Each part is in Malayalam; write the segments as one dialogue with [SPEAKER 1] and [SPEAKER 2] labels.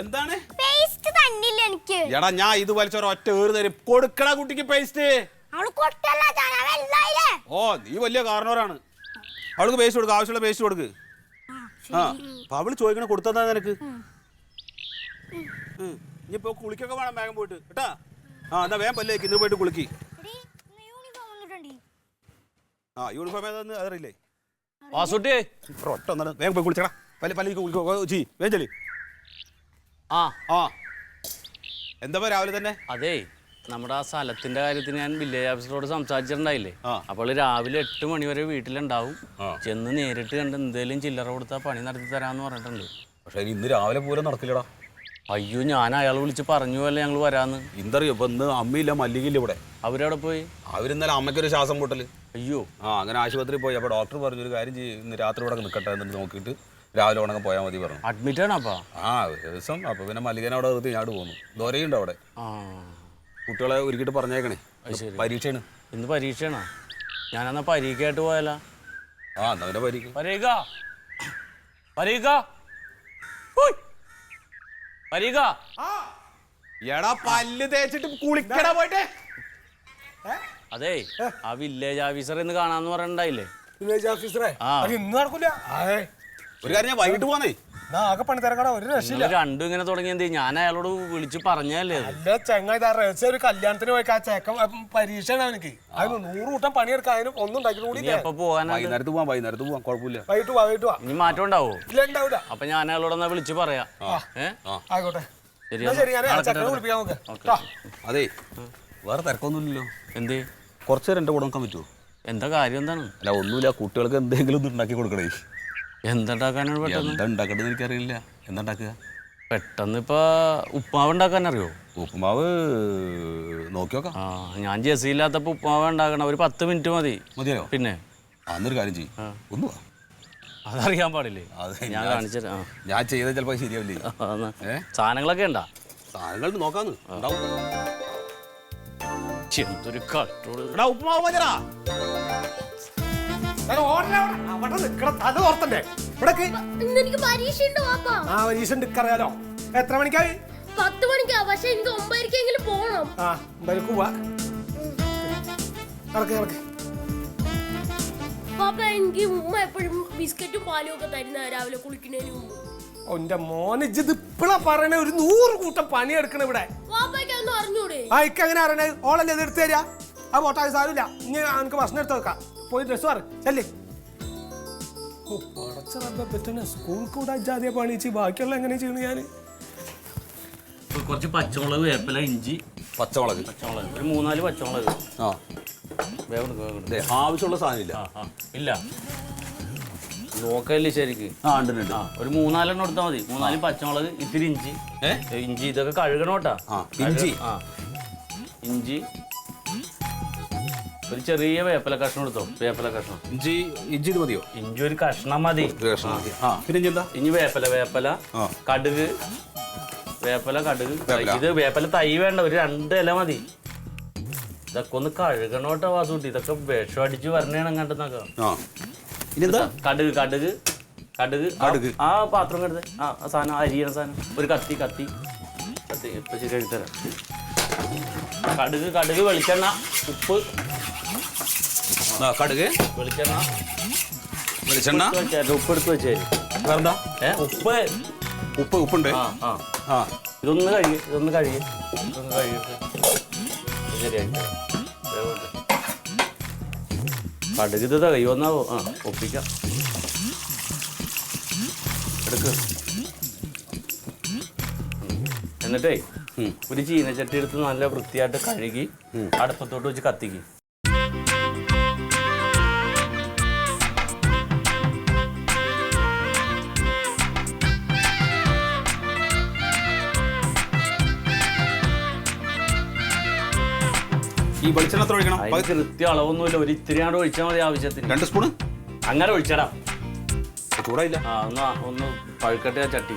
[SPEAKER 1] എന്താണ്?
[SPEAKER 2] പേസ്റ്റ് തന്നില്ല എനിക്ക്.
[SPEAKER 1] എടാ ഞാൻ ഇത് വലിച്ചൊരു ഒറ്റ ഏറ് തരും. കൊടുക്കടാ കുട്ടിക്ക് പേസ്റ്റ്.
[SPEAKER 2] അവൾ കൊട്ടല്ല ഞാൻ
[SPEAKER 1] ഓ നീ വലിയ കാരണവരാണ്. അവൾക്ക് പേസ്റ്റ് കൊടുക്ക് ആവശ്യമുള്ള പേസ്റ്റ് കൊടുക്ക്. ആ അപ്പൊ അവൾ ചോദിക്കണ കൊടുത്തതാ നിനക്ക്? നീ ഇനിയിപ്പോ കുളിക്കൊക്കെ വേണം വേഗം പോയിട്ട്. കേട്ടാ? ആ എന്നാ വേഗം പല്ലേക്ക് ഇന്ന് പോയിട്ട് കുളിക്ക്. ആ യൂണിഫോം ഏതാന്ന് അതറിയില്ലേ?
[SPEAKER 3] വാസുട്ടി.
[SPEAKER 1] ഒറ്റ ഒന്നാണ് വേഗം പോയി കുളിച്ചടാ. പല്ല് പല്ലേക്ക് കുളിക്കോ ചെയ് വേഗം ചെല്ലി.
[SPEAKER 3] ആ.
[SPEAKER 1] ആ. എന്താ രാവിലെ തന്നെ?
[SPEAKER 3] അതേ നമ്മുടെ ആ സ്ഥലത്തിന്റെ കാര്യത്തിന് ഞാൻ വില്ലേജ് ഓഫീസറോട് സംസാരിച്ചിട്ടുണ്ടായില്ലേ? അപ്പോൾ രാവിലെ എട്ട് മണി വരെ വീട്ടിലുണ്ടാവും. ചെന്ന് നേരിട്ട് കണ്ട് എന്തേലും ചില്ലറ കൊടുത്താൽ പണി നടത്തി തരാന്ന് പറഞ്ഞിട്ടുണ്ട്.
[SPEAKER 1] പക്ഷെ ഇന്ന് രാവിലെ പൂരം നടക്കില്ലടാ.
[SPEAKER 3] അയ്യോ ഞാൻ അയാൾ വിളിച്ച് പറഞ്ഞു അല്ലേ ഞങ്ങൾ വരാന്ന്.
[SPEAKER 1] എന്തറിയോ ഇപ്പൊ ഇന്ന് അമ്മയില്ല മല്ലികയില്ല ഇവിടെ.
[SPEAKER 3] അവരവിടെ പോയി?
[SPEAKER 1] അവരിന്നലെ അമ്മയ്ക്കൊരു ശ്വാസം മുട്ടൽ.
[SPEAKER 3] അയ്യോ.
[SPEAKER 1] ആ അങ്ങനെ ആശുപത്രിയിൽ പോയി. അപ്പൊ ഡോക്ടർ പറഞ്ഞു ഒരു കാര്യം ചെയ്യും ഇന്ന് രാത്രി ഇവിടെ നിൽക്കട്ടെ എന്നിട്ട് നോക്കിയിട്ട്. രാവിലെ ഉണങ്ങാൻ പോയാൽ മതി പറഞ്ഞു.
[SPEAKER 3] അഡ്മിറ്റ് ആണ് അപ്പൊ?
[SPEAKER 1] ആ ഒരു ദിവസം. അപ്പൊ പിന്നെ മല്ലികൻ അവിടെ നിർത്തി ഞാൻ പോന്നു. ദോരയുണ്ട് അവിടെ.
[SPEAKER 3] ആ.
[SPEAKER 1] കുട്ടികളെ ഒരുക്കിയിട്ട് പറഞ്ഞേക്കണേ.
[SPEAKER 3] അത് ശരി.
[SPEAKER 1] പരീക്ഷയാണ്.
[SPEAKER 3] ഇന്ന് പരീക്ഷയാണോ? ഞാനെന്നാ പരീക്ഷയായിട്ട് പോയാലോ
[SPEAKER 1] ആ എന്നാ പിന്നെ പരീക്ഷ.
[SPEAKER 3] പരീക്ഷ. പരീക്ഷ.
[SPEAKER 1] എടാ പല്ല് തേച്ചിട്ട് കുളിക്കടാ പോയിട്ട്.
[SPEAKER 3] അതേ ആ വില്ലേജ് ഓഫീസർ ഇന്ന് കാണാന്ന് പറയണ്ടായില്ലേ
[SPEAKER 4] വില്ലേജ് ഓഫീസറെ
[SPEAKER 3] ആ.
[SPEAKER 4] അത് ഇന്ന് നടക്കൂല. ആയേ.
[SPEAKER 1] ഒരു കാര്യം ഞാൻ വൈകിട്ട് പോന്നേ
[SPEAKER 4] എന്നാ ആകെ പണി തിരക്കട ഒരു രക്ഷയില്ല.
[SPEAKER 3] രണ്ടും ഇങ്ങനെ തുടങ്ങിയത് ഞാൻ അയാളോട് വിളിച്ച് പറഞ്ഞല്ലേ
[SPEAKER 4] അല്ല ചെങ്ങായി രഹസ്യം ഒരു കല്യാണത്തിന് പോയി ആ ചെക്കൻ പരീക്ഷ അവനക്ക്. അതിന് നൂറ് കൂട്ടം പണിയെടുക്കാൻ അതിന് ഒന്നും ഉണ്ടാക്കി
[SPEAKER 3] പോകാനാ?
[SPEAKER 1] വൈകുന്നേരത്ത് പോവാം വൈകുന്നേരത്ത് പോവാം കുഴപ്പമില്ല.
[SPEAKER 4] വൈകിട്ട് വാ വൈകിട്ട് വാ
[SPEAKER 3] ഇനി മാറ്റം ഉണ്ടാവോ?
[SPEAKER 4] ഇല്ല ഉണ്ടാവില്ല
[SPEAKER 3] അപ്പൊ ഞാൻ അയാളോട് എന്നാ വിളിച്ച് പറയാം.
[SPEAKER 4] ആയിക്കോട്ടെ.
[SPEAKER 1] അതെ വേറെ തിരക്കൊന്നുമില്ലല്ലോ.
[SPEAKER 3] എന്തേ?
[SPEAKER 1] കുറച്ച് നേരം എന്റെ കൂടെ നോക്കാൻ പറ്റുമോ?
[SPEAKER 3] എന്താ കാര്യം എന്താണ്?
[SPEAKER 1] അല്ല ഒന്നുമില്ല കുട്ടികൾക്ക് എന്തെങ്കിലും ഒന്ന് ഉണ്ടാക്കി കൊടുക്കണേ.
[SPEAKER 3] എന്തുണ്ടാക്കാനാണ് പെട്ടെന്ന്?
[SPEAKER 1] എന്താ ഉണ്ടാക്കേണ്ടത് എനിക്കറിയില്ല. എന്താ ഉണ്ടാക്കുക
[SPEAKER 3] പെട്ടെന്ന് ഇപ്പൊ ഉപ്പാവ് ഉണ്ടാക്കാൻ അറിയോ
[SPEAKER 1] ഉപ്പുമാവ് നോക്കി നോക്കാം.
[SPEAKER 3] ആ ഞാൻ ജെസി ഇല്ലാത്തപ്പോ ഉപ്പാവ് ഉണ്ടാക്കണം. ഒരു പത്ത് മിനിറ്റ് മതി.
[SPEAKER 1] മതിയോ
[SPEAKER 3] പിന്നെ?
[SPEAKER 1] അന്നൊരു കാര്യം ചെയ്യും. ഒന്ന് വാ.
[SPEAKER 3] അതറിയാൻ പാടില്ലേ?
[SPEAKER 1] അത്
[SPEAKER 3] ഞാൻ
[SPEAKER 1] ഞാൻ-
[SPEAKER 3] കാണിച്ചത് ആ.
[SPEAKER 1] ഞാൻ ചെയ്ത ചിലപ്പോൾ ശരിയാവില്ലേ?
[SPEAKER 3] ആ, എന്നാ.
[SPEAKER 1] ഏ?
[SPEAKER 3] സാധനങ്ങളൊക്കെ ഉണ്ടാ?
[SPEAKER 1] സാധനങ്ങൾ നോക്കാന്ന്. ഉണ്ടാവും.
[SPEAKER 3] എന്തൊരു കട്ടോട്
[SPEAKER 1] എടാ ഉപ്പുമാവ്
[SPEAKER 4] ഓടണ അവിടെ. അവിടെ നിക്കണം തല ഓർത്തണ്ടേ? ഇവിടേക്ക്.
[SPEAKER 5] ഇന്ന് എനിക്ക് പരീക്ഷ ഉണ്ട് പാപ്പാ
[SPEAKER 4] ആ പരീക്ഷ ഉണ്ട് അറിയാലോ എത്ര മണിക്കായി?
[SPEAKER 5] പത്ത് മണിക്കാ പക്ഷെ എനിക്ക് ഒമ്പതരക്കെങ്കിലും പോണം.
[SPEAKER 4] ആ എന്തായാലും പോവാ. നടക്ക് നടക്ക്.
[SPEAKER 5] പാപ്പ എനിക്ക് ഉമ്മ എപ്പോഴും ബിസ്ക്കറ്റും പാലും ഒക്കെ തരുന്ന രാവിലെ കുളിക്കുന്നതിന് മുമ്പ്.
[SPEAKER 4] മോനെ ഇത് ഇപ്പളാ പറയണേ. ഒരു നൂറ് കൂട്ടം പണി
[SPEAKER 5] എടുക്കണ ഇവിടെ അറിഞ്ഞൂടെ?
[SPEAKER 4] ആ ഇക്ക എങ്ങനെ അറിയണേ? ഓളല്ലേ ഇത് എടുത്തു തരാ? ആ പോട്ടാ സാരമില്ല. ഇനി എനിക്ക് ഭക്ഷണം എടുത്ത് വെക്കാം. പോയി ഡ്രസ് മാറി. ചെല്ലേ. ഓ പടച്ച റബ്ബെ കൂടെ ബാക്കിയുള്ള എങ്ങനെ ചെയ്യുന്നു ഞാൻ
[SPEAKER 3] കുറച്ച് പച്ചമുളക് വേപ്പില ഇഞ്ചി.
[SPEAKER 1] പച്ചമുളക്.
[SPEAKER 3] പച്ചമുളക്. ഒരു മൂന്നാൽ പച്ചമുളക്.
[SPEAKER 1] ആ.
[SPEAKER 3] വേഗം എടുക്ക്, വേഗം എടുക്ക്.
[SPEAKER 1] ദേ, ആവശ്യമുള്ള സാധനമില്ല.
[SPEAKER 3] ആ, ആ. ഇല്ല. നോക്കല്ലേ ശരിക്ക്.
[SPEAKER 1] ആ ഉണ്ട് ഉണ്ട്, ഉണ്ട്.
[SPEAKER 3] ആ ഒരു മൂന്നാലെണ്ണം എടുത്താൽ മതി. മൂന്നാൽ പച്ചമുളക് ഇത്തിരി ഇഞ്ചി?
[SPEAKER 1] ഏ,
[SPEAKER 3] ഇഞ്ചി ഇതൊക്കെ കഴുകണോട്ടാ.
[SPEAKER 1] ആ, ഇഞ്ചി?
[SPEAKER 3] ആ. ഇഞ്ചി ഒരു ചെറിയ വേപ്പല കഷ്ണം എടുത്തോ? വേപ്പല കഷ്ണം.
[SPEAKER 1] ഇഞ്ചി ഇഞ്ചി ഇത് മതിയോ?
[SPEAKER 3] ഇഞ്ചി ഒരു കഷ്ണം മതി.
[SPEAKER 1] ആ പിന്നെ ഇഞ്ചി എന്താ?
[SPEAKER 3] ഇനി വേപ്പല വേപ്പല. കടുക് വേപ്പില കടുക്. ഇത് വേപ്പല തൈ വേണ്ട ഒരു രണ്ട് ഇല മതി. ഇതൊക്കെ ഒന്ന് കഴുകണോട്ടോ വാസൂട്ടി ഇതൊക്കെ വിഷം അടിച്ച് വരണേണ് അങ്ങോട്ടെന്നൊക്കെ
[SPEAKER 1] ആ. ഇനി എന്താ?
[SPEAKER 3] കടുക് കടുക് കടുക്.
[SPEAKER 1] കടുക്.
[SPEAKER 3] ആ പാത്രം കെടുത്ത് ആ സാധനം അരിയണ സാധനം. ഒരു കത്തി കത്തി. കത്തി ഇപ്പൊ ശരി തരാം. കടുക് കടുക് വെളിച്ചെണ്ണ ഉപ്പ്.
[SPEAKER 1] കടുക്.
[SPEAKER 3] വെളിച്ചെണ്ണ.
[SPEAKER 1] വെളിച്ചെണ്ണ.
[SPEAKER 3] ഉപ്പ് എടുത്ത് വെച്ചേ
[SPEAKER 1] വേറെന്താ?
[SPEAKER 3] ഏ ഉപ്പ്.
[SPEAKER 1] ഉപ്പ് ഉപ്പുണ്ട്.
[SPEAKER 3] ആ ആ.
[SPEAKER 1] ആ.
[SPEAKER 3] ഇതൊന്ന് കഴുകി ഇതൊന്ന് കഴുകി. ഇതൊന്ന് കഴുകിയിട്ട്. ശരിയായിട്ട് കടുക് ഇത് കഴിയുമെന്നാവോ ആ ഒപ്പിക്കാം. എടുക്ക്. എന്നിട്ടേ. ഒരു ചീനച്ചട്ടി എടുത്ത് നല്ല വൃത്തിയായിട്ട് കഴുകി അടുപ്പത്തോട്ട് വെച്ച് കത്തിക്ക്.
[SPEAKER 1] ഈ വെളിച്ചെണ്ണ എത്ര ഒഴിക്കണം?
[SPEAKER 3] അതിന്
[SPEAKER 1] പകുതി-
[SPEAKER 3] കൃത്യ അളവൊന്നുമില്ല. ഒരു ഇത്തിരി അങ്ങോട്ട് ഒഴിച്ചാൽ മതി ആവശ്യത്തിന്.
[SPEAKER 1] രണ്ട് സ്പൂൺ
[SPEAKER 3] അങ്ങനെ ഒഴിച്ചടാ.
[SPEAKER 1] ചൂടായില്ല?
[SPEAKER 3] ആ ഒന്ന് ഒന്ന് പഴുക്കട്ടെ ആ ചട്ടി.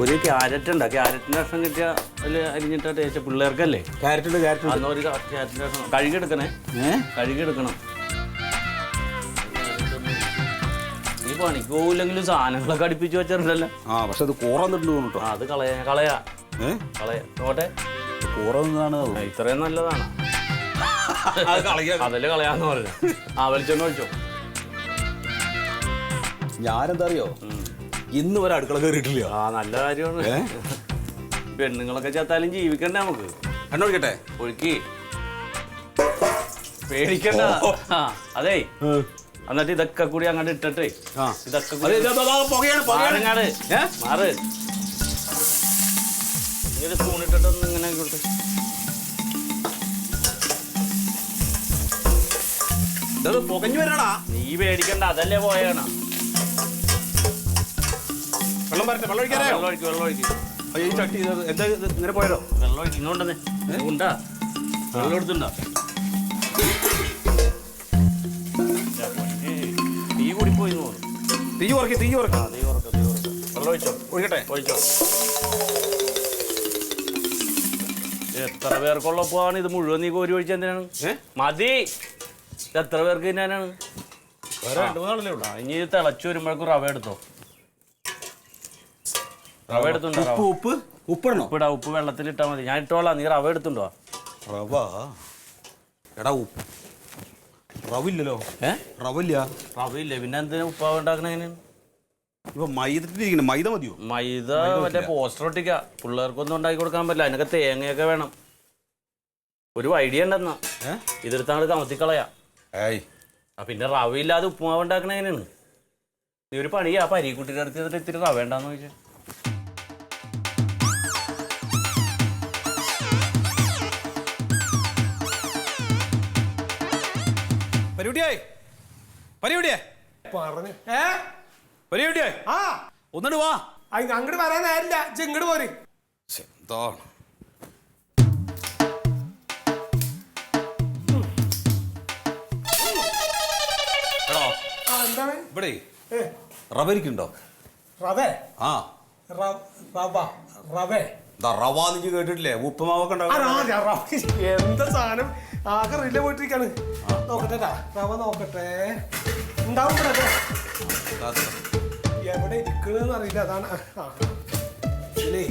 [SPEAKER 3] ഒരു ക്യാരറ്റ് ഉണ്ട്. ക്യാരറ്റിന്റെ കഷ്ണം കിട്ടിയ അതിൽ അരിഞ്ഞിട്ട് ടേസ്റ്റ് പിള്ളേർക്കല്ലേ?
[SPEAKER 1] ക്യാരറ്റ് ഉണ്ട് ക്യാരറ്റ് ഉണ്ട്.
[SPEAKER 3] ഒരു ക്യാരറ്റിന്റെ കഷ്ണം. കഴുകിയെടുക്കണേ
[SPEAKER 1] ഏ?
[SPEAKER 3] കഴുകിയെടുക്കണം ഈ പണിക്ക് പോകില്ലെങ്കിലും സാധനങ്ങളൊക്കെ അടുപ്പിച്ച് വെച്ചിട്ടുണ്ടല്ലോ.
[SPEAKER 1] ആ പക്ഷെ അത് കൂറന്നിട്ടുണ്ട്
[SPEAKER 3] ആ അത് കളയാ കളയാ.
[SPEAKER 1] ഏ?
[SPEAKER 3] കളയാ. നോട്ടെ
[SPEAKER 1] കൂറ നിന്നാണ്
[SPEAKER 3] ആ, ഇത്രയും നല്ലതാണ്.
[SPEAKER 1] അത് കളയാ.
[SPEAKER 3] അതല്ലേ കളയാന്ന് പറഞ്ഞു. ആ വെളിച്ചെണ്ണ ഒഴിച്ചോ.
[SPEAKER 1] ഞാനെന്താ അറിയോ ഇന്ന് വരെ അടുക്കള കയറിയിട്ടില്ല
[SPEAKER 3] ആ നല്ല കാര്യമാണ്.
[SPEAKER 1] ഏ?
[SPEAKER 3] പെണ്ണുങ്ങളൊക്കെ ചത്താലും ജീവിക്കണ്ട നമുക്ക്?
[SPEAKER 1] കണ്ടോടിക്കട്ടെ
[SPEAKER 3] ഒഴുക്കി. പേടിക്കണ്ട. ആ അതേ. എന്നിട്ട് ഇതൊക്കെ കൂടി അങ്ങോട്ട് ഇട്ടിട്ടേ ഇതൊക്കെ മാറങ്ങാട് മാറ് ഇങ്ങനെ സ്പൂൺ ഇട്ടിട്ടൊന്ന് ഇങ്ങനെ കൊടുത്ത്
[SPEAKER 1] പുകഞ്ഞു വരണടാ.
[SPEAKER 3] നീ പേടിക്കണ്ട അതല്ലേ പോയാണ്
[SPEAKER 1] വെള്ളം വരട്ടെ വെള്ളം ഒഴിക്കാനായോ
[SPEAKER 3] വെള്ളം ഒഴിക്കും വെള്ളം ഒഴിക്കും.
[SPEAKER 1] അയ്യോ, ചട്ടി എന്താ ഇത്? ഇങ്ങനെ പോയതോ
[SPEAKER 3] വെള്ളം ഒഴിക്കും. ഇങ്ങോട്ടെന്നെ ഉണ്ടാ വെള്ളം എടുത്തുണ്ടാ തീ
[SPEAKER 1] ഉറക്കി തീ ഉറക്കി.
[SPEAKER 3] ആ തീ കുറക്ക തീ കുറക്ക വെള്ളം ഒഴിച്ചോ?
[SPEAKER 1] ഒഴിക്കട്ടെ.
[SPEAKER 3] ഒഴിച്ചോ? എത്ര പേർക്കുള്ളപ്പോഴാണ് ഇത് മുഴുവൻ നീ കോരി ഒഴിച്ച എന്തിനാണ്? മതി. എത്ര പേർക്ക് തിന്നാനാണ്? ഇനി ഇത് തിളച്ചു വരുമ്പോഴേക്കും റവ എടുത്തോ. റവ എടുത്തുണ്ടോ ഉപ്പ്
[SPEAKER 1] ഉപ്പ് ഉപ്പ് ഉപ്പിടണോ?
[SPEAKER 3] ഉപ്പിടാ ഉപ്പ് വെള്ളത്തിൽ ഇട്ടാ മതി. ഞാൻ ഇട്ടോളാം. നീ റവ എടുത്തുണ്ടോ
[SPEAKER 1] റവ? എടാ ഉപ്പ് റവില്ലല്ലോ.
[SPEAKER 3] ഏ?
[SPEAKER 1] റവില്ല.
[SPEAKER 3] റവ ഇല്ലേ പിന്നെ എന്തിനാ ഉപ്പാവ് ഉണ്ടാക്കണ എങ്ങനെയാണ്
[SPEAKER 1] ഇപ്പൊ മൈദത്തിരിക്കണ മൈദ മതിയോ?
[SPEAKER 3] മൈദ മറ്റേ പോസ്റ്റർ ഒട്ടിക്ക. പിള്ളേർക്കൊന്നും ഉണ്ടാക്കി കൊടുക്കാൻ പറ്റില്ല. അതിനൊക്കെ തേങ്ങയൊക്കെ വേണം. ഒരു ഐഡിയ ഉണ്ടെന്നാ. ഇതെടുത്താണ് കമത്തിക്കളയാ
[SPEAKER 1] ഏയ്.
[SPEAKER 3] ആ പിന്നെ റവ ഇല്ലാതെ ഉപ്പുമാവ് ഉണ്ടാക്കണ എങ്ങനെയാണ്? നീ ഒരു പണിയാ. പരീക്കുട്ടിയുടെ അടുത്ത് ഇത്തിരി റവ ഉണ്ടാന്ന് ചോദിച്ചാൽ
[SPEAKER 4] പറഞ്ഞു. ഏ?
[SPEAKER 1] പരിപാടിയായി
[SPEAKER 4] ആ.
[SPEAKER 1] ഒന്നിട്ട് വാ.
[SPEAKER 4] അങ്ങോട്ട് വരാൻ ഇങ്ങോട്ട് പോര്.
[SPEAKER 1] എന്താണ്? ഇവിടെ
[SPEAKER 4] റവരിക്കുണ്ടോ?
[SPEAKER 1] റവ? ആ.
[SPEAKER 4] റവ റവേ.
[SPEAKER 1] റവ കേട്ടിട്ടില്ലേ? ഉപ്പുമാവൊക്കെ
[SPEAKER 4] ആ,
[SPEAKER 1] ഉണ്ടാവും
[SPEAKER 4] എന്താ സാധനം? ആകെ റില്ല പോയിട്ടിരിക്കാണ്. നോക്കട്ടെ ട്ടാ. റവ നോക്കട്ടെ. ഉണ്ടാവും ഇവിടെ. എവിടെ ഇരിക്കണെന്ന് അറിയില്ല. അതാണ്. ആ, ആ. ഇതിലേ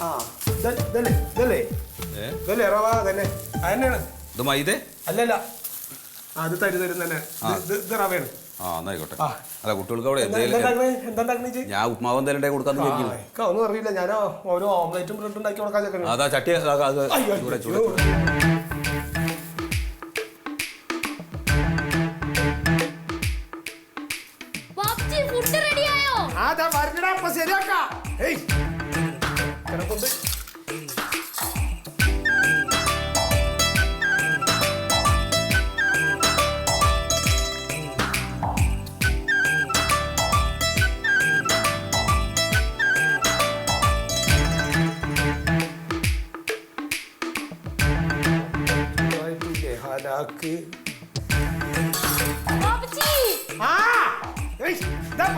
[SPEAKER 4] ആ ഇത- ഇതല്ലേ ഇതല്ലേ?
[SPEAKER 1] ഏ?
[SPEAKER 4] ഇതല്ലേ റവ തന്നെ അതന്നെയാണ്
[SPEAKER 1] ഇത് മൈദ?
[SPEAKER 4] അല്ലല്ല. അത് തരും തരും തന്നെ ഇത് റവയാണ്.
[SPEAKER 1] ആ എന്നായിക്കോട്ടെ. അല്ല കുട്ടികൾക്ക് അവിടെ എന്തെങ്കിലും ഞാൻ ഉപ്മാവ് എന്തെങ്കിലും
[SPEAKER 4] ആ, ഒന്നും അറിയില്ല ഞാൻ ഓരോ ഓംലേറ്റും ബ്രെഡ് ഉണ്ടാക്കി കൊടുക്കാൻ ചെക്കണ്.
[SPEAKER 1] അതാ ചട്ടി ചൂടെ. ചൂടെ
[SPEAKER 4] ശരിയാക്കാം.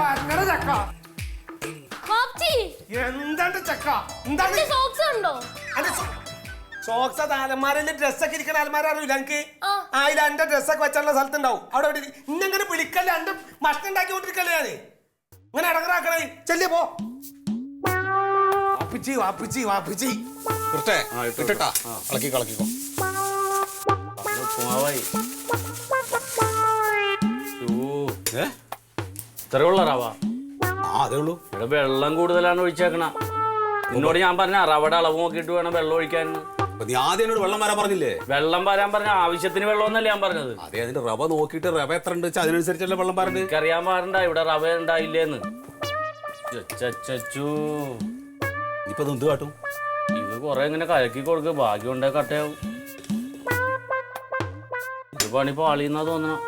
[SPEAKER 4] വരണടാ ചക്ക.
[SPEAKER 5] വാപ്ചി
[SPEAKER 4] എന്താണ് ചക്ക? എന്താണ്?
[SPEAKER 5] എന്റെ സോക്സ് ഉണ്ടോ?
[SPEAKER 4] സോക്സ് അത് അലമാരയിൽ ഡ്രസ്സൊക്കെ ഇരിക്കുന്ന അലമാര അറിയില്ല എനിക്ക്
[SPEAKER 5] ആ.
[SPEAKER 4] എന്റെ ഡ്രസ്സൊക്കെ വെച്ചുള്ള സ്ഥലത്തുണ്ടാവും. അവിടെ ഇന്നെങ്ങനെ വിളിക്കല്ലേ? എന്റെ ഭക്ഷണം ഉണ്ടാക്കി കൊണ്ടിരിക്കല്ലേ ഇങ്ങനെ ഇടങ്ങറാക്കണേ. ചെല്ലേ പോ. വാപ്പിച്ചി വാപ്പിച്ചി വാപ്പിച്ചി.
[SPEAKER 1] ഇട്ടിട്ടാ. കളക്കിക്കോ
[SPEAKER 3] ഉപ്പുമാവായി. ഇത്ര റവ.
[SPEAKER 1] ആ അതേ ഉള്ളൂ.
[SPEAKER 3] ഇവിടെ വെള്ളം കൂടുതലാണ് ഒഴിച്ചേക്കണ. നിന്നോട് ഞാൻ പറഞ്ഞ റവയുടെ അളവ് നോക്കിയിട്ട് വേണം വെള്ളം ഒഴിക്കാൻ
[SPEAKER 1] നീ ആദ്യം എന്നോട് വെള്ളം വരാൻ പറഞ്ഞില്ലേ?
[SPEAKER 3] വെള്ളം വരാൻ പറഞ്ഞ ആവശ്യത്തിന് വെള്ളം എന്നല്ലേ ഞാൻ പറഞ്ഞത്.
[SPEAKER 1] അതെ അതിന്റെ റവ നോക്കിയിട്ട് റവ എത്ര ഉണ്ട് വെച്ചാൽ അതിനനുസരിച്ചല്ലേ വെള്ളം പറഞ്ഞു
[SPEAKER 3] എനിക്കറിയാൻ പാടണ്ട ഇവിടെ റവ ഉണ്ടായില്ലേന്ന്
[SPEAKER 1] ഇപ്പൊ ഇത് എന്ത് കാട്ടും?
[SPEAKER 3] ഇത് കൊറേ ഇങ്ങനെ കലക്കി കൊടുക്കും ഭാഗ്യം ഉണ്ടെ കട്ടയാവും. ഇത് പണി പാളിന്നാ തോന്നണം.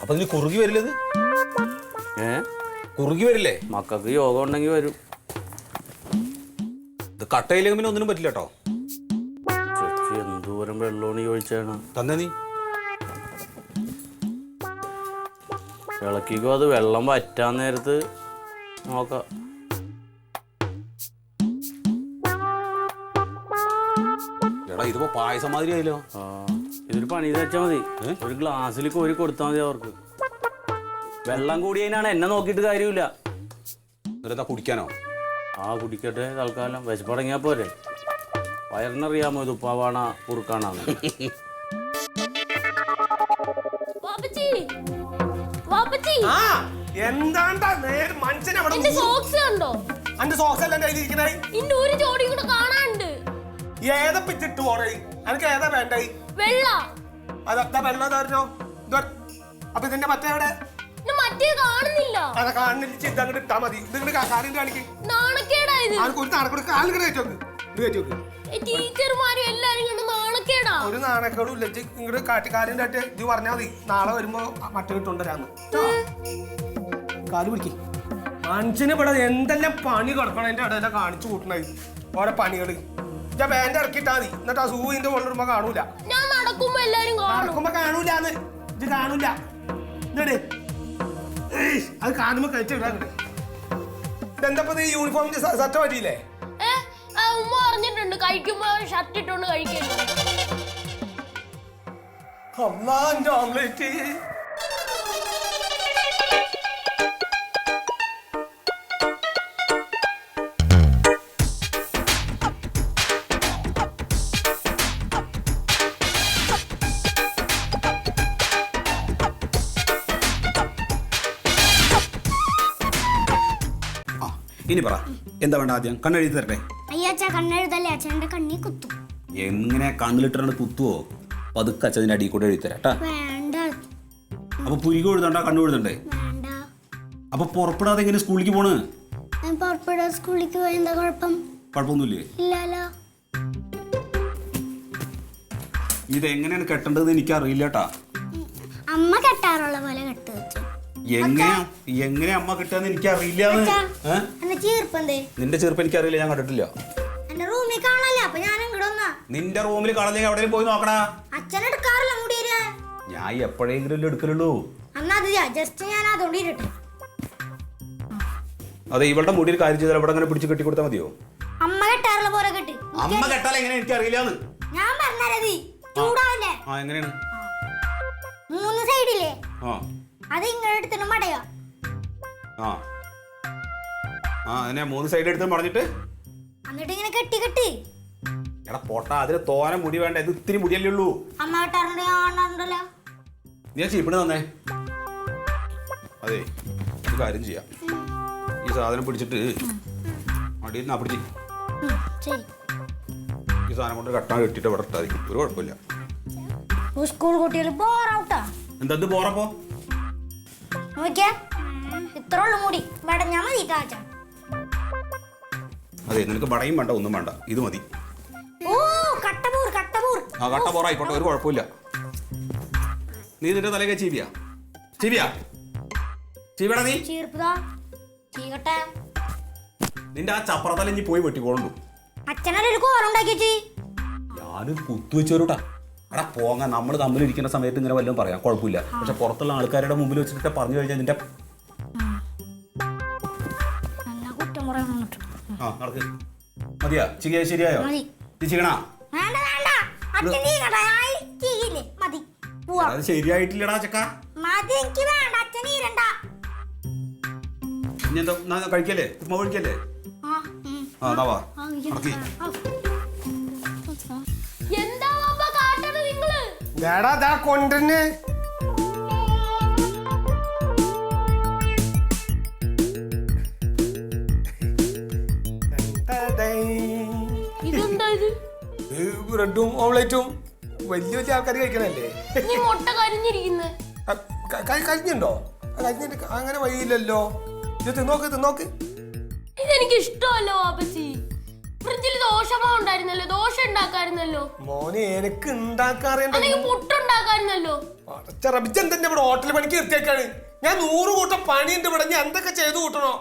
[SPEAKER 1] അപ്പൊ ഇതിന് കുറുകി വരില്ല ഇത്
[SPEAKER 3] ഏ?
[SPEAKER 1] കുറുകി വരില്ലേ?
[SPEAKER 3] മക്കൾക്ക് യോഗം ഉണ്ടെങ്കിൽ വരും.
[SPEAKER 1] ഇത് കട്ടയില്ലെങ്കിൽ പിന്നെ ഒന്നിനും പറ്റില്ല കേട്ടോ
[SPEAKER 3] ചേച്ചി എന്തോരം വെള്ളമാണ് ഈ ഒഴിച്ചാണ്
[SPEAKER 1] തന്നെ നീ.
[SPEAKER 3] ഇളക്കിക്കോ അത് വെള്ളം വറ്റാൻ നേരത്ത് നോക്കാം.
[SPEAKER 1] ഇതിപ്പോ പായസം മാതിരി ആയില്ലോ.
[SPEAKER 3] ഇതൊരു പണി വെച്ചാൽ മതി. ഒരു ഗ്ലാസ്സിൽ കോരി കൊടുത്താൽ മതി അവർക്ക്. വെള്ളം കൂടിയതിനാണ് എന്നെ നോക്കിയിട്ട് കാര്യമില്ല.
[SPEAKER 1] എന്നിട്ട് കുടിക്കാനോ?
[SPEAKER 3] ആ കുടിക്കട്ടെ തൽക്കാലം. വിശപ്പടങ്ങിയാ പോരെ. വയറിനറിയാമോ ഇത് ഉപ്പാവാണ കുറുക്കാണ
[SPEAKER 5] വാപ്പച്ചി വാപ്പച്ചി.
[SPEAKER 4] ആ എന്താണ്ടാ നേരെ മനുഷ്യനെ അവിടെ
[SPEAKER 5] എന്റെ സോക്സ് കണ്ടോ?
[SPEAKER 4] അന്റെ സോക്സ് അല്ലേ കയ്യിലിരിക്കണേ.
[SPEAKER 5] ഇന്റെ ഒരു ജോഡി കൂടെ കാണാനുണ്ട്
[SPEAKER 4] ഏതാ പിച്ചിട്ട് പോണേ? എനിക്ക് ഏതാ വേണ്ടേ?
[SPEAKER 5] വെള്ള.
[SPEAKER 4] അതൊക്കെ വെള്ളം തരണോ അപ്പൊ ഇതിന്റെ മറ്റേ എവിടെ?
[SPEAKER 5] ഇന്ന് മറ്റേ കാണുന്നില്ല.
[SPEAKER 4] അതെ കാണുന്നില്ല. ചിന്ത അങ്ങോട്ട് ഇട്ടാ മതി. ഇത് ഇങ്ങോട്ട് കാര്യം കാണിക്ക്.
[SPEAKER 5] നാണക്കേടായത്.
[SPEAKER 4] ആൾക്ക് ഒരു
[SPEAKER 5] ടീച്ചർമാരും എല്ലാരും കണ്ട് നാണക്കേടാ.
[SPEAKER 4] ഒരു നാണക്കേടും ഇല്ല. ഇങ്ങോട്ട് ഇത് പറഞ്ഞാൽ മതി. നാളെ വരുമ്പോ മറ്റേ കിട്ടുണ്ടരാന്ന് കാൽ പിടിക്കേ. മനുഷ്യന് ഇവിടെ എന്തെല്ലാം പണി കിടക്കണം? എന്റെ ഇടയിലെ കാണിച്ചു കൂട്ടണത്. ഓരോ പണികൾ. ഞാൻ ബാൻഡ് ഇറക്കിട്ടാ മതി. എന്നിട്ട് ആ സൂവിന്റെ കൊള്ളിടുമ്പോ കാണൂല.
[SPEAKER 5] ഞാൻ നടക്കുമ്പോ എല്ലാരും കാണും.
[SPEAKER 4] നടക്കുമ്പോ കാണൂലാന്ന്. ഇത് കാണൂല. ഇതേ അത് കാണുമ്പോ കഴിച്ചിടാങ്ങട് ഇതെന്താ യൂണിഫോം സറ്റ പറ്റിയില്ലേ
[SPEAKER 5] ഏ ആ, ഉമ്മ പറഞ്ഞിട്ടുണ്ട് കഴിക്കുമ്പോ ഷർട്ട് ഇട്ടോണ്ട് കഴിക്കരുത്.
[SPEAKER 4] ഓംലേറ്റ്
[SPEAKER 1] ഇനി പറ. എന്താ വേണ്ട ആദ്യം? കണ്ണെഴുതി തരട്ടെ.
[SPEAKER 2] അയ്യാച്ചാ കണ്ണെഴുതല്ലേ? അച്ഛന്റെ കണ്ണി കുത്തും.
[SPEAKER 1] എങ്ങനെ കണ്ണിലിട്ടാണ് കുത്തുവോ? പതുക്കെ അച്ഛന്റെ അടിയിൽ കൂടെ എഴുതി തരാം കേട്ടാ.
[SPEAKER 2] വേണ്ട.
[SPEAKER 1] അപ്പൊ പുരിക എഴുതണ്ട കണ്ണു എഴുതണ്ടേ?
[SPEAKER 2] വേണ്ട.
[SPEAKER 1] അപ്പൊ പുറപ്പെടാതെ എങ്ങനെ സ്കൂളിലേക്ക് പോണ്?
[SPEAKER 2] ഞാൻ സ്കൂളിലേക്ക് പോയി എന്താ കുഴപ്പം?
[SPEAKER 1] കുഴപ്പമൊന്നുമില്ലേ?
[SPEAKER 2] ഇല്ലല്ലോ.
[SPEAKER 1] ഇത് എങ്ങനെയാണ് കെട്ടേണ്ടത് എനിക്ക് അറിയില്ല കേട്ടാ
[SPEAKER 2] അമ്മ കെട്ടാറുള്ള പോലെ കെട്ട്. വെച്ചു
[SPEAKER 1] എങ്ങനെയാ? എങ്ങനെയാ അമ്മ കിട്ടാന്ന് എനിക്ക് അറിയില്ല നിന്റെ ചെറുപ്പം എനിക്ക് അറിയില്ല ഞാൻ കണ്ടിട്ടില്ല.
[SPEAKER 2] റൂമിൽ കാണാല്ലേ അപ്പൊ ഞാൻ
[SPEAKER 1] നിന്റെ റൂമിൽ കാണാൻ എവിടെയും പോയി നോക്കണാ.
[SPEAKER 2] അച്ഛൻ എടുക്കാറില്ല
[SPEAKER 1] ഞാൻ എപ്പോഴെങ്കിലും എടുക്കലുള്ളൂ.
[SPEAKER 2] ജസ്റ്റ് ഞാൻ അതുകൊണ്ട് ഇരട്ടെ.
[SPEAKER 1] അതെ ഇവളുടെ മുടിയിൽ കാര്യം ചെയ്താൽ ഇവിടെ അങ്ങനെ പിടിച്ച് കെട്ടി കൊടുത്താൽ മതിയോ?
[SPEAKER 2] അമ്മ കെട്ടാറുള്ള പോലെ കെട്ടി.
[SPEAKER 1] അമ്മ കെട്ടാൽ എങ്ങനെ എനിക്ക് അറിയില്ലാന്ന്
[SPEAKER 2] ഞാൻ പറഞ്ഞത് ചൂടാവല്ലേ?
[SPEAKER 1] ആ എങ്ങനെയാണ്?
[SPEAKER 2] മൂന്ന് സൈഡില്ലേ
[SPEAKER 1] ആ.
[SPEAKER 2] അത് ഇങ്ങനെ എടുത്തിട്ട് മടയോ?
[SPEAKER 1] ആ. ആ അതിനെ മൂന്ന് സൈഡ് എടുത്ത് പറഞ്ഞിട്ട്
[SPEAKER 2] എന്നിട്ട് ഇങ്ങനെ കെട്ടി കെട്ടി.
[SPEAKER 1] എടാ പോട്ട അതിന് തോന മുടി വേണ്ട. ഇത് ഇത്തിരി മുടിയല്ലേ ഉള്ളൂ.
[SPEAKER 2] അമ്മ കാണാറുണ്ടല്ലോ.
[SPEAKER 1] നീ ആ ചീപ്പിട് തന്നേ. അതെ ഒരു കാര്യം ചെയ്യാം. ഈ സാധനം പിടിച്ചിട്ട് അടിയിൽ നിന്ന് പിടിച്ച്. ഈ സാധനം കൊണ്ട് കട്ടാൻ കെട്ടിട്ട് ഇവിടെ ഇട്ടാൽ മതി. ഒരു കുഴപ്പമില്ല.
[SPEAKER 2] സ്കൂൾ കുട്ടികൾ ബോറൗട്ടാ
[SPEAKER 1] എന്താ ബോറപ്പോ
[SPEAKER 2] നോക്കിയേ. ഇത്ര മുടി. വെടഞ്ഞാ മതി കാച്ച
[SPEAKER 1] അതെ നിനക്ക് വടയും വേണ്ട ഒന്നും വേണ്ട. ഇത് മതി.
[SPEAKER 2] ഓ കട്ടപൂർ കട്ടപൂർ
[SPEAKER 1] ആ കട്ട പോറ ആയിക്കോട്ടെ ഒരു കുഴപ്പമില്ല. നീ നിന്റെ ചീവിയാ? ചീവിയാ? ചീവിടാ നീ.
[SPEAKER 2] ചീർപ്പതാ. ചീകട്ടെ.
[SPEAKER 1] നിന്റെ ആ ഇനി പോയി വെട്ടിക്കോളണ്ടു
[SPEAKER 2] അച്ഛനൊരു കോറുണ്ടാക്കി
[SPEAKER 1] ഞാനും കുത്തുവെച്ചോരൂട്ടാ. എടാ പോങ്ങ നമ്മൾ തമ്മിലിരിക്കുന്ന സമയത്ത് ഇങ്ങനെ വല്ലതും പറയാം. കുഴപ്പമില്ല. പക്ഷെ പുറത്തുള്ള ആൾക്കാരുടെ മുമ്പിൽ വെച്ചിട്ട് പറഞ്ഞു കഴിഞ്ഞാൽ നിന്റെ ആ. നടക്ക്. മതിയാ? ചികിയ ശരിയായോ? അത് ശരിയായിട്ടില്ലടാ ചക്ക. കഴിക്കല്ലേ? ഉപ്പ കഴിക്കല്ലേ?
[SPEAKER 2] ആ
[SPEAKER 1] എന്നാ വാ. നടക്കി.
[SPEAKER 4] വേടാ ദാ
[SPEAKER 5] ഇതെന്താ ഇത്?
[SPEAKER 4] ബ്രെഡും ഓംലേറ്റും. വലിയ വലിയ ആൾക്കാർ കഴിക്കണല്ലേ?
[SPEAKER 5] നീ മുട്ട
[SPEAKER 4] കരിഞ്ഞുണ്ടോ? കരിഞ്ഞിട്ട് അങ്ങനെ വഴിയില്ലല്ലോ. ഇത് തിന്നോക്ക് തിന്നോക്ക്
[SPEAKER 5] ഇതെനിക്ക് ഇഷ്ടമല്ലോ വാപ്പച്ചി. ഫ്രിഡ്ജിൽ ദോശമാ ഉണ്ടായിരുന്നല്ലോ ദോശ ഉണ്ടാക്കായിരുന്നല്ലോ.
[SPEAKER 4] മോനെ എനിക്ക് ഉണ്ടാക്കാൻ അറിയണ്ട
[SPEAKER 5] അല്ലെങ്കിൽ പുട്ടുണ്ടാക്കായിരുന്നല്ലോ.
[SPEAKER 4] റബിജ് എന്തെന്നെ ഇവിടെ ഹോട്ടൽ പണിക്ക് നിർത്തിയേക്കാണ്? ഞാൻ നൂറ് കൂട്ടം പണിയുണ്ട് ഇവിടെ ഞാൻ എന്തൊക്കെ ചെയ്തു കൂട്ടണോ?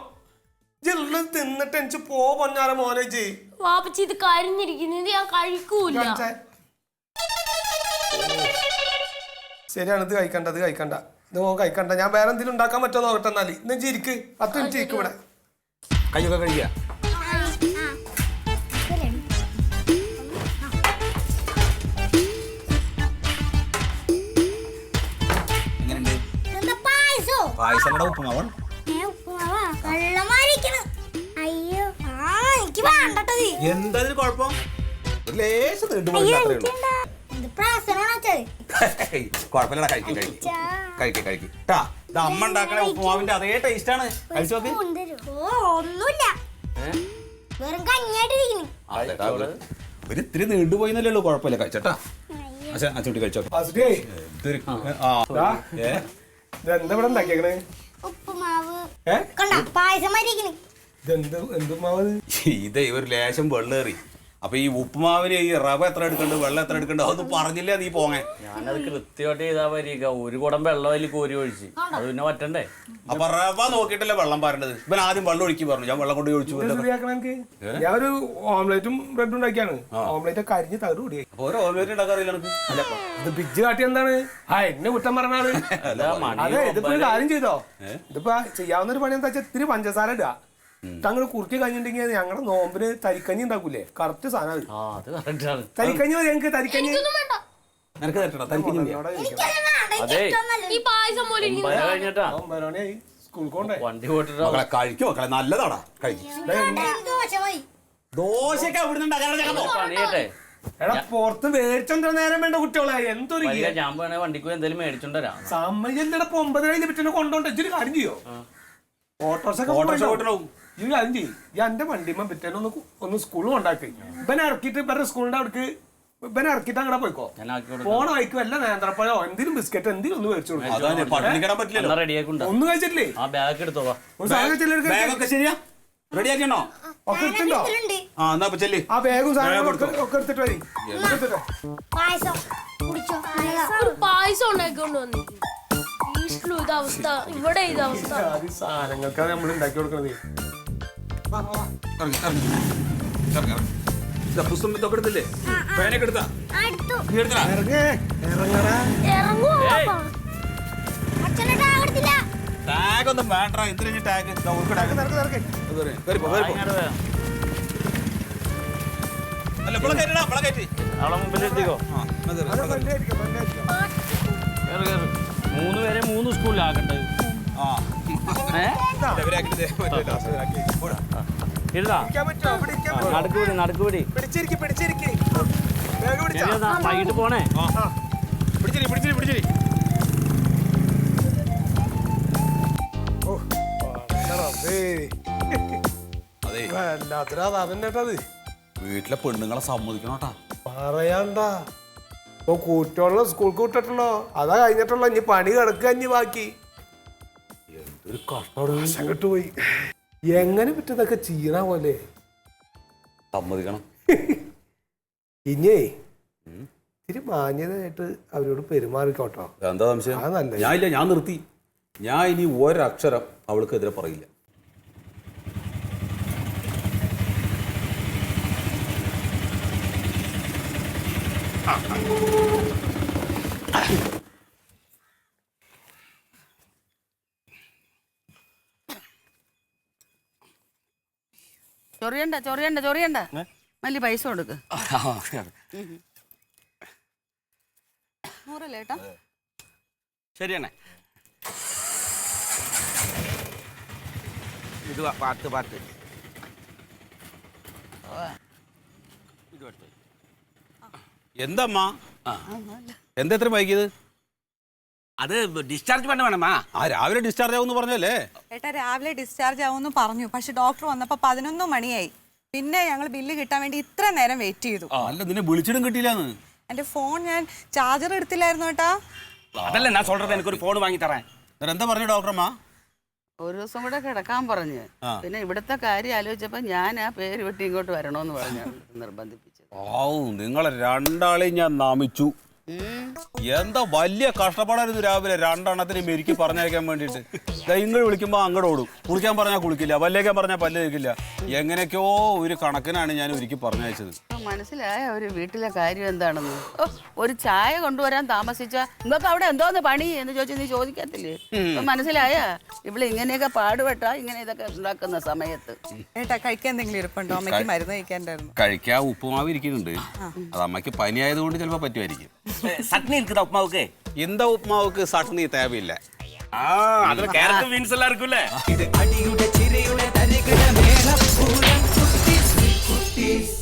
[SPEAKER 4] ജില്ല തിന്നിട്ട് എനിക്ക് പോ പൊന്നാര മോനേജ്
[SPEAKER 5] വാപ്പച്ചി ഇത് കരിഞ്ഞിരിക്കുന്നത് ഞാൻ കഴിക്കൂല.
[SPEAKER 4] ശരിയാണ് ഇത് കഴിക്കണ്ട ഇത് കഴിക്കണ്ട. ഇത് മോൻ കഴിക്കണ്ട. ഞാൻ വേറെ എന്തെങ്കിലും ഉണ്ടാക്കാൻ പറ്റുമോ നോക്കട്ടെ എന്നാൽ. ഇന്ന് ചിരിക്ക് പത്ത് മിനിറ്റ് ഇരിക്കും ഇവിടെ.
[SPEAKER 1] കയ്യൊക്കെ കഴിക്കുക
[SPEAKER 2] ഏ, ഉപ്പുമാവാ? അയ്യോ ആ എനിക്ക് വേണ്ടട്ടത്
[SPEAKER 1] എന്താ ഇതിന് കുഴപ്പം? ഒരു ലേശം നീണ്ടു കഴിക്കും കഴിക്കും. കഴിക്കും കഴിക്കും. ട്ടാ ഇത് അമ്മ ഉണ്ടാക്കണ ഉപ്പുമാവിന്റെ അതേ ടേസ്റ്റ് ആണ്. കഴിച്ചു നോക്ക്
[SPEAKER 2] ഓ ഒന്നുമില്ല. വെറും കഞ്ഞായിട്ടിരിക്കുന്നു
[SPEAKER 1] അതെടാ, ഒരു ഇത്തിരി നീണ്ടുപോയിന്നല്ലേ ഉള്ളൂ കുഴപ്പമില്ല. കഴിച്ചോട്ടാ അച്ഛൻ അച്ഛൻ കഴിച്ചോ ആ. ഏ?
[SPEAKER 4] ഇതെന്താ ഇവിടെ ഉണ്ടാക്കിയേക്കണേ?
[SPEAKER 2] ഉപ്പുമാവ്.
[SPEAKER 4] ഏ?
[SPEAKER 2] കണ്ട? പായസം മാരിക്കണ്
[SPEAKER 4] ഇതെന്ത് എന്ത് മാവ്
[SPEAKER 1] ഇതേ? ഒരു ലേശം വെള്ളേറി. അപ്പൊ ഈ ഉപ്പുമാവിന് ഈ റവ എത്ര എടുക്കണ്ട് വെള്ളം എത്ര എടുക്കണ്ട അതൊന്നും പറഞ്ഞില്ല നീ പോങ്ങേ
[SPEAKER 3] ഞാനത് കൃത്യമായിട്ട് ചെയ്താ വരിക ഒരു കുടം വെള്ളം അതിൽ കോരി ഒഴിച്ച്. അത് പിന്നെ പറ്റണ്ടേ
[SPEAKER 1] അപ്പൊ റവ നോക്കിയിട്ടല്ലേ വെള്ളം പാരേണ്ടത്? ഇവൻ ആദ്യം വെള്ളം ഒഴിക്കി പറഞ്ഞു. ഞാൻ വെള്ളം കൊണ്ട് ഒഴിച്ചു
[SPEAKER 4] ഞാൻ ഒരു ഓംലേറ്റും ബ്രെഡും ഉണ്ടാക്കിയാണ്. ഓംലേറ്റ് കരിഞ്ഞ് അരിഞ്ഞ് കൂടി കൂടിയായി
[SPEAKER 1] അപ്പൊ ഒരു ഓൾവേറ്റ് ഉണ്ടാക്കാറില്ല എനിക്ക്
[SPEAKER 4] അല്ല ഇത് ബിജ് കാട്ടി എന്താണ്? ആ എന്നെ കുറ്റം പറഞ്ഞാണ്
[SPEAKER 3] അല്ല മണി
[SPEAKER 4] അതെ ഇതിപ്പോ ഒരു കാര്യം ചെയ്തോ? ഇതിപ്പോ ചെയ്യാവുന്ന ഒരു പണി എന്താ വെച്ചാൽ ഇത്തിരി പഞ്ചസാര ഇടുക. അങ്ങോട്ട് കുറുക്കി കഴിഞ്ഞിട്ടുണ്ടെങ്കിൽ ഞങ്ങളുടെ നോമ്പിന് തരിക്കഞ്ഞി ഉണ്ടാക്കൂലേ? കറക്റ്റ് സാധനം
[SPEAKER 3] ആ അത് കറക്റ്റാണ്
[SPEAKER 4] തരിക്കഞ്ഞി മതി ഞങ്ങൾക്ക് തരിക്കഞ്ഞി.
[SPEAKER 1] നിനക്ക് തരട്ടോ തനിക്ക്
[SPEAKER 3] അതെ.
[SPEAKER 5] ഈ പായസം പോലെ
[SPEAKER 3] കഴിഞ്ഞിട്ടാ?
[SPEAKER 4] സ്കൂൾ കൊണ്ടേ.
[SPEAKER 3] വണ്ടി
[SPEAKER 1] മക്കളെ കഴിക്കും മക്കളെ നല്ലതാടാ കഴിക്കും. ദോശയൊക്കെ ഉണ്ടാക്കാനാണ് ഞങ്ങൾ
[SPEAKER 3] പണിയട്ടെ
[SPEAKER 4] എടാ പുറത്ത് മേടിച്ചോണ്ട നേരം വേണ്ട കുട്ടികളെ എന്തൊരു
[SPEAKER 3] ഞാൻ വേണേ വണ്ടിക്ക് പോയി എന്തെങ്കിലും മേടിച്ചോണ്ടരാ
[SPEAKER 4] സമയല്ലട ഒമ്പത് കഴിഞ്ഞ പറ്റുന്ന കൊണ്ടോണ്ട് ഇച്ചിരി കാര്യം ചെയ്യോ? ഓട്ടോറിക്ഷ
[SPEAKER 1] ഓട്ടോറിക്ഷ ഓട്ടണം.
[SPEAKER 4] ഈ കാര്യം ചെയ്യും ഈ എന്റെ വണ്ടിമ്മ പിറ്റേനെ ഒന്ന് ഒന്ന് സ്കൂളിൽ കൊണ്ടാക്കി. ഇവനെ ഇറക്കിയിട്ട് ഇവരുടെ സ്കൂളിന്റെ അവിടേക്ക് ഇവനെ ഇറക്കിട്ട് അങ്ങനെ പോയിക്കോ?
[SPEAKER 3] ഞാൻ ആക്കി കൊടുക്കാം.
[SPEAKER 4] പോണ വഴിക്ക് വല്ല നേന്ത്രപ്പഴോ എന്തെങ്കിലും ബിസ്ക്കറ്റ് എന്തെങ്കിലും ഒന്ന് മേടിച്ചു കൊടുക്കും.
[SPEAKER 1] അതാണ് പട്ടിണി പറ്റില്ലല്ലോ.
[SPEAKER 3] എന്നാ റെഡിയാക്കുണ്ടോ
[SPEAKER 4] ഒന്നും കഴിച്ചിട്ടില്ലേ?
[SPEAKER 3] ആ ബാഗ് എടുത്തോ വാ.
[SPEAKER 4] ഒരു സാധനം കഴിച്ചില്ലേ
[SPEAKER 1] ബാഗൊക്കെ ശരിയാ? റെഡി ആക്കിയാണോ?
[SPEAKER 4] ഒക്കെ
[SPEAKER 1] ആ എന്നാ ഇപ്പൊ ചെല്ലി.
[SPEAKER 4] ആ ബാഗും ഒക്കെ എടുത്തിട്ട് വരി.
[SPEAKER 2] പായസം
[SPEAKER 5] ഉണ്ടാക്കിക്കൊണ്ട് വീട്ടിലും ഇവിടെ ഇത് അവസ്ഥ.
[SPEAKER 4] ആദ്യം സാധനങ്ങൾക്കാണ് നമ്മൾ ഉണ്ടാക്കി കൊടുക്കണത്.
[SPEAKER 1] പുസ്തകം ഇതൊക്കെ എടുത്തില്ലേ? പേനൊക്കെ എടുത്താ?
[SPEAKER 2] എടുത്തു.
[SPEAKER 1] നീ?
[SPEAKER 2] അച്ഛനെ ടാഗ്
[SPEAKER 1] ഒന്നും വേണ്ട എന്തിനാ ടാഗ് അല്ല ഇപ്പളെ കയറ്റിടാ ഇപ്പളെ കയറ്റി.
[SPEAKER 3] അവളെ കേറ് മൂന്ന് പേരെ മൂന്ന് സ്കൂളിലാക്കണ്ടത്
[SPEAKER 1] ആ.
[SPEAKER 3] ഇരുതാ
[SPEAKER 4] പിടിച്ചിരിക്ക്, പിടിച്ചിരിക്ക്.
[SPEAKER 3] വൈകിട്ട് പോണേ.
[SPEAKER 1] പിടിച്ചിരി പിടിച്ചിരി പിടിച്ചിരി വീട്ടിലെ പെണ്ണുങ്ങളെ സമ്മതിക്കണോട്ടാ
[SPEAKER 4] പറയാണ്ടാ. ഇപ്പൊ കൂട്ടുള്ള സ്കൂൾക്ക് വിട്ടിട്ടുള്ളോ അതാ കഴിഞ്ഞിട്ടുള്ള ഇനി പണി കിടക്കുക ഇനി ബാക്കി.
[SPEAKER 1] ഒരു കഷ്ടോട്
[SPEAKER 4] പോയി എങ്ങനെ പറ്റുന്നതൊക്കെ ചെയ്യണ പോലെ?
[SPEAKER 1] സമ്മതിക്കണം.
[SPEAKER 4] ഇനിയേ ഇത്തിരി മാന്യതയായിട്ട് അവരോട് പെരുമാറിക്കോട്ടോ.
[SPEAKER 1] എന്താ സംശയം? ഞാൻ ഇല്ല ഞാൻ നിർത്തി. ഞാൻ ഇനി ഒരക്ഷരം അവൾക്കെതിരെ പറയില്ല.
[SPEAKER 6] ചൊറിയണ്ട ചൊറിയണ്ട ചൊറിയണ്ട. മല്ലി പൈസ കൊടുക്ക്. നൂറല്ലേ ഏട്ടാ?
[SPEAKER 7] ശരിയാണ് ഇത് പാത്ത് പാട്ട് പാട്ട്
[SPEAKER 1] എന്തമ്മ എന്താ ഇത്ര വൈകിയത്?
[SPEAKER 7] അത് ഡിസ്ചാർജ് പണ്ട് വേണമാ.
[SPEAKER 1] ആ രാവിലെ ഡിസ്ചാർജ് ആവും പറഞ്ഞല്ലേ?
[SPEAKER 8] ഏട്ടാ രാവിലെ ഡിസ്ചാർജ് ആവുമെന്ന് പറഞ്ഞു. പക്ഷെ ഡോക്ടർ വന്നപ്പോ പതിനൊന്ന് മണിയായി. പിന്നെ ഞങ്ങൾ ബില്ല് കിട്ടാൻ വേണ്ടി ഇത്ര നേരം വെയിറ്റ് ചെയ്തു.
[SPEAKER 1] അല്ല നിന്നെ വിളിച്ചിട്ടും കിട്ടിയില്ലാന്ന്.
[SPEAKER 8] എന്റെ ഫോൺ ഞാൻ ചാർജർ എടുത്തില്ലായിരുന്നു ഏട്ടാ.
[SPEAKER 7] അതല്ല ഞാൻ സോൾഡർ എനിക്കൊരു ഫോൺ വാങ്ങി തരാൻ.
[SPEAKER 1] പറഞ്ഞു ഡോക്ടർമാ
[SPEAKER 6] ഒരു ദിവസം കൂടെ കിടക്കാൻ പറഞ്ഞ്. പിന്നെ ഇവിടുത്തെ കാര്യം ആലോചിച്ചപ്പോ ഞാൻ ആ പേര് വിട്ട് ഇങ്ങോട്ട് വരണോന്ന് പറഞ്ഞു
[SPEAKER 1] നിർബന്ധിപ്പിച്ചു നിങ്ങളെ രണ്ടാളെയും ഞാൻ നാമിച്ചു. എന്താ വലിയ കഷ്ടപ്പാടായിരുന്നു രാവിലെ രണ്ടെണ്ണത്തിന് മെരുക്കി പറഞ്ഞയക്കാൻ വേണ്ടിയിട്ട്. ഇങ്ങൾ വിളിക്കുമ്പോൾ അങ്ങോട്ട് ഓടും. കുളിക്കാൻ പറഞ്ഞാൽ കുളിക്കില്ല പല്ലേക്കാൻ പറഞ്ഞാൽ പല്ല് കേൾക്കില്ല എങ്ങനെയൊക്കെയോ ഒരു കണക്കിനാണ് ഞാൻ ഒരുക്കി പറഞ്ഞയച്ചത്.
[SPEAKER 6] മനസ്സിലായ ഒരു വീട്ടിലെ കാര്യം എന്താണെന്ന്. ഒരു ചായ കൊണ്ടുവരാൻ താമസിച്ച നിങ്ങൾക്ക് അവിടെ എന്തോന്ന് പണി എന്ന് ചോദിച്ചു നീ ചോദിക്കത്തില്ലേ? മനസ്സിലായ ഇവിടെ ഇങ്ങനെയൊക്കെ പാടുപെട്ട ഇങ്ങനെ ഇതൊക്കെ ഉണ്ടാക്കുന്ന സമയത്ത്.
[SPEAKER 8] ഏട്ടാ കഴിക്കാൻ എന്തെങ്കിലും ഇരിപ്പുണ്ടോ? അമ്മയ്ക്ക് മരുന്ന് കഴിക്കാണ്ടായിരുന്നു
[SPEAKER 1] കഴിക്കാൻ ഉപ്പുമാവ് ഇരിക്കുന്നുണ്ട്. അത് അമ്മയ്ക്ക് പനി ആയതുകൊണ്ട് ചിലപ്പോൾ പറ്റുമായിരിക്കും.
[SPEAKER 7] சட்னி இருக்குதா உப்மாவுக்கு
[SPEAKER 1] இந்த உப்மாவுக்கு சட்னி தேவையில்லை
[SPEAKER 7] அதுல கேரட் பீன்ஸ் எல்லாம் இருக்குல்ல
[SPEAKER 9] இது அடியுடைய சிறையுடைய தரிகுட மேல பூரம் குட்டீஸ் குட்டீஸ்